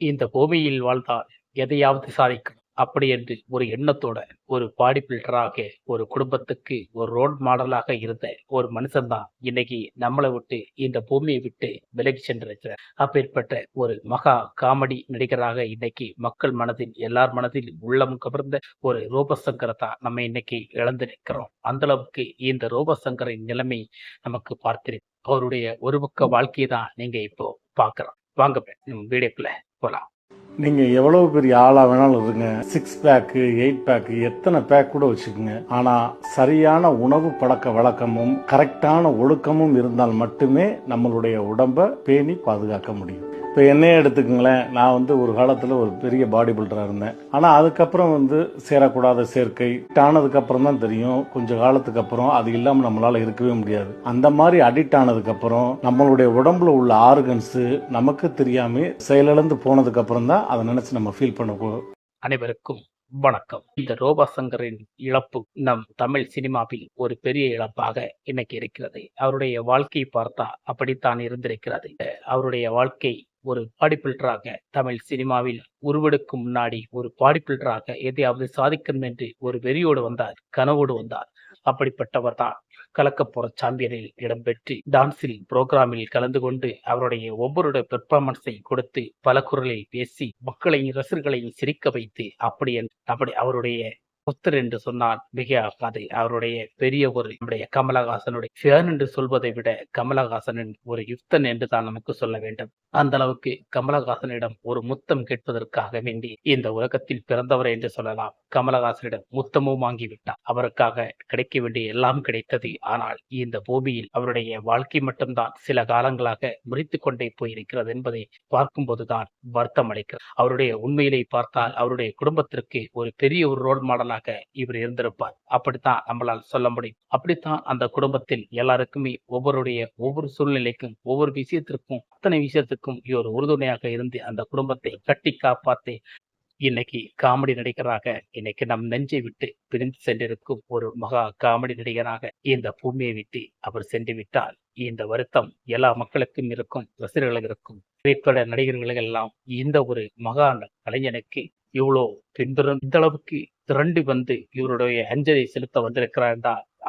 இந்த பூமியில் வாழ்ந்தால் எதையாவது சாதிக்கும். அப்படி என்று ஒரு எண்ணத்தோட ஒரு பாடி பில்டராக ஒரு குடும்பத்துக்கு ஒரு ரோல் மாடலாக இருந்த ஒரு மனுஷன்தான் இன்னைக்கு நம்மளை விட்டு இந்த பூமியை விட்டு விலகி சென்றிருக்கிறார். அப்பேற்பட்ட ஒரு மகா காமெடி நடிகராக இன்னைக்கு மக்கள் மனதில் எல்லார் மனதில் உள்ளம் கவர்ந்த ஒரு ரூபசங்கரை தான் நம்ம இன்னைக்கு இழந்து நிற்கிறோம். அந்த அளவுக்கு இந்த ரூபசங்கரின் நிலைமை நமக்கு பார்த்திருக்கு அவருடைய ஒரு பக்க வாழ்க்கையை தான் நீங்க இப்போ பாக்குறோம் வாங்க வீடியோக்குள்ள போகலாம் நீங்க எவ்வளவு பெரிய ஆளா வேணாலும் இருங்க. சிக்ஸ் பேக்கு எயிட் பேக்கு எத்தனை பேக் கூட வச்சுக்கோங்க. ஆனா சரியான உணவு பழக்க வழக்கமும் கரெக்டான ஒழுக்கமும் இருந்தால் மட்டுமே நம்மளுடைய உடம்பை பேணி பாதுகாக்க முடியும். இப்போ என்னையே எடுத்துக்கங்களேன். நான் வந்து ஒரு காலத்தில் ஒரு பெரிய பாடி பில்டராக இருந்தேன். ஆனால் அதுக்கப்புறம் வந்து சேரக்கூடாத சேர்க்கை ஆனதுக்கு அப்புறம் தான் தெரியும். கொஞ்ச காலத்துக்கு அப்புறம் அது இல்லாமல் நம்மளால் இருக்கவே முடியாது. அந்த மாதிரி அடிக்ட் ஆனதுக்கப்புறம் நம்மளுடைய உடம்புல உள்ள ஆர்கன்ஸு நமக்கு தெரியாமல் செயலிழந்து போனதுக்கப்புறம் தான் அதை நினச்சி நம்ம ஃபீல் பண்ணுவோம் அனைவருக்கும் வணக்கம். இந்த ரோபசங்கரின் இழப்பு நம் தமிழ் சினிமாவில் ஒரு பெரிய இழப்பாக இன்னைக்கு இருக்கிறது. அவருடைய வாழ்க்கை பார்த்தா அப்படித்தான் இருந்திருக்கிறது. அவருடைய வாழ்க்கை ஒரு பாடி பில்டராக தமிழ் சினிமாவில் உருவெடுக்கும் முன்னாடி ஒரு பாடி பில்டராக எதையாவது சாதிக்கணும் என்று ஒரு வெறியோடு வந்தார் கனவோடு வந்தார். அப்படிப்பட்டவர் தான் கலக்கப்போற சாம்பியனில் இடம்பெற்று டான்ஸில் புரோகிராமில் கலந்து கொண்டு அவருடைய ஒவ்வொருடைய பெர்ஃபார்மன்ஸை கொடுத்து பல குரலில் பேசி மக்களையும் ரசிகர்களையும் சிரிக்க வைத்து அப்படி அப்படி அவருடைய புத்தர் என்று சொன்னால் மிக கதை அவருடைய பெரிய ஒரு நம்முடைய கமலஹாசனுடைய ஃபேன் என்று சொல்வதை விட கமலஹாசனின் ஒரு யுக்தன் என்று தான் நமக்கு சொல்ல வேண்டும். அந்த அளவுக்கு கமலஹாசனிடம் ஒரு முத்தம் கேட்பதற்காக வேண்டி இந்த உலகத்தில் பிறந்தவர் என்று சொல்லலாம். கமலஹாசனிடம் முத்தமும் வாங்கிவிட்டார் அவருக்காக கிடைக்க வேண்டிய எல்லாம் கிடைத்தது. ஆனால் இந்த பூமியில் அவருடைய வாழ்க்கை மட்டும்தான் சில காலங்களாக முறித்து கொண்டே போயிருக்கிறது என்பதை பார்க்கும்போதுதான் வருத்தம் அளிக்கிறது. அவருடைய உண்மையிலே பார்த்தால் அவருடைய குடும்பத்திற்கு ஒரு பெரிய ஒரு ரோல் மாடலாக இவர் இருந்திருப்பார். அப்படித்தான் நம்மளால் சொல்ல முடியும். அப்படித்தான் அந்த குடும்பத்தில் எல்லாருக்குமே ஒவ்வொருடைய ஒவ்வொரு சூழ்நிலைக்கும் ஒவ்வொரு விஷயத்திற்கும் அத்தனை விஷயத்துக்கும் இவர் உறுதுணையாக இருந்து அந்த குடும்பத்தை கட்டி காப்பாற்றி இன்னைக்கு காமெடி நடிகராக இன்னைக்கு நம் நெஞ்சை விட்டு பிரிந்து சென்றிருக்கும் ஒரு மகா காமெடி நடிகராக இந்த பூமியை விட்டு அவர் சென்று விட்டால் இந்த வருத்தம் எல்லா மக்களுக்கும் இருக்கும் ரசிகர்களுக்கு இருக்கும். திரைப்பட நடிகர்களெல்லாம் இந்த ஒரு மகா கலைஞனுக்கு இவ்வளோ பின்தொடர் இந்த அளவுக்கு திரண்டு வந்து இவருடைய அஞ்சலி செலுத்த வந்திருக்கிறார்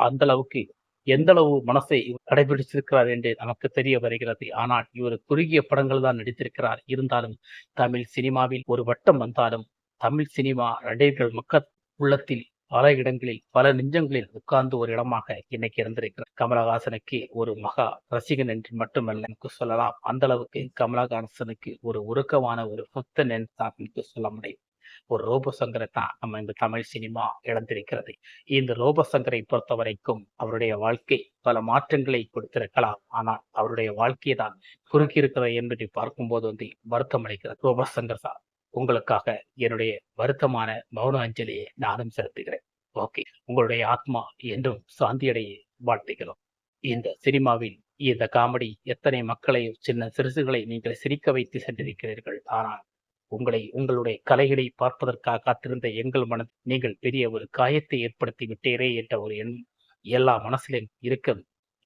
அந்த அளவுக்கு எந்த அளவு மனசை இவர் கடைபிடிச்சிருக்கிறார் என்று நமக்கு தெரிய வருகிறது. ஆனால் இவர் குறுகிய படங்கள் தான் நடித்திருக்கிறார். இருந்தாலும் தமிழ் சினிமாவில் ஒரு வட்டம் வந்தாலும் தமிழ் சினிமா நடிகர்கள் மக்கள் உள்ளத்தில் பல இடங்களில் பல நெஞ்சங்களில் உட்கார்ந்து ஒரு இடமாக இன்னைக்கு இருந்திருக்கிறார். கமலஹாசனுக்கு ஒரு மகா ரசிகன் என்று மட்டுமல்ல எனக்கு சொல்லலாம். அந்த அளவுக்கு கமலஹாசனுக்கு ஒரு உருக்கமான ஒரு புத்தன் என்று தான் எனக்கு சொல்ல முடியும். ஒரு ரோபசங்கரை தான் நம்ம இந்த தமிழ் சினிமா இழந்திருக்கிறது. இந்த ரோபசங்கரை பொறுத்த வரைக்கும் அவருடைய வாழ்க்கை பல மாற்றங்களை கொடுத்திருக்கலாம். ஆனால் அவருடைய வாழ்க்கையை தான் குறுக்கியிருக்கிறது என்பதை பார்க்கும்போது வந்து வருத்தம் அளிக்கிறது ரோபசங்கர் சார் உங்களுக்காக என்னுடைய வருத்தமான மௌன அஞ்சலியை நானும் செலுத்துகிறேன். ஓகே. உங்களுடைய ஆத்மா என்றும் சாந்தியடைய வாழ்த்துகிறோம். இந்த சினிமாவின் இந்த காமெடி எத்தனை மக்களை சின்ன சிறுசுகளை நீங்கள் சிரிக்க வைத்து சென்றிருக்கிறீர்கள். ஆனால் உங்களை உங்களுடைய கலைகளை பார்ப்பதற்காக காத்திருந்த எங்கள் மனதில் நீங்கள் பெரிய ஒரு காயத்தை ஏற்படுத்தி விட்டீரே என்ற ஒரு எண்ணம் எல்லா மனசிலும் இருக்க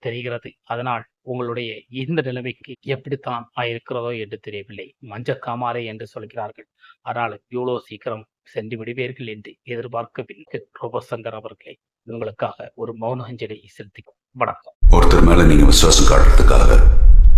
தெரிகிறது. அதனால் உங்களுடைய இந்த நிலைமைக்கு எப்படித்தான் ஆயிருக்கிறதோ என்று தெரியவில்லை. மஞ்ச காமாரை என்று சொல்கிறார்கள். ஆனால் இவ்வளோ சீக்கிரம் சென்று விடுவீர்கள் என்று எதிர்பார்க்கவில்லை. ரோபசங்கர் அவர்களை உங்களுக்காக ஒரு மௌன அஞ்சலி செலுத்தி வணக்கம். ஒருத்தர் மேல நீங்க விசுவாசம் காட்டுறதுக்காக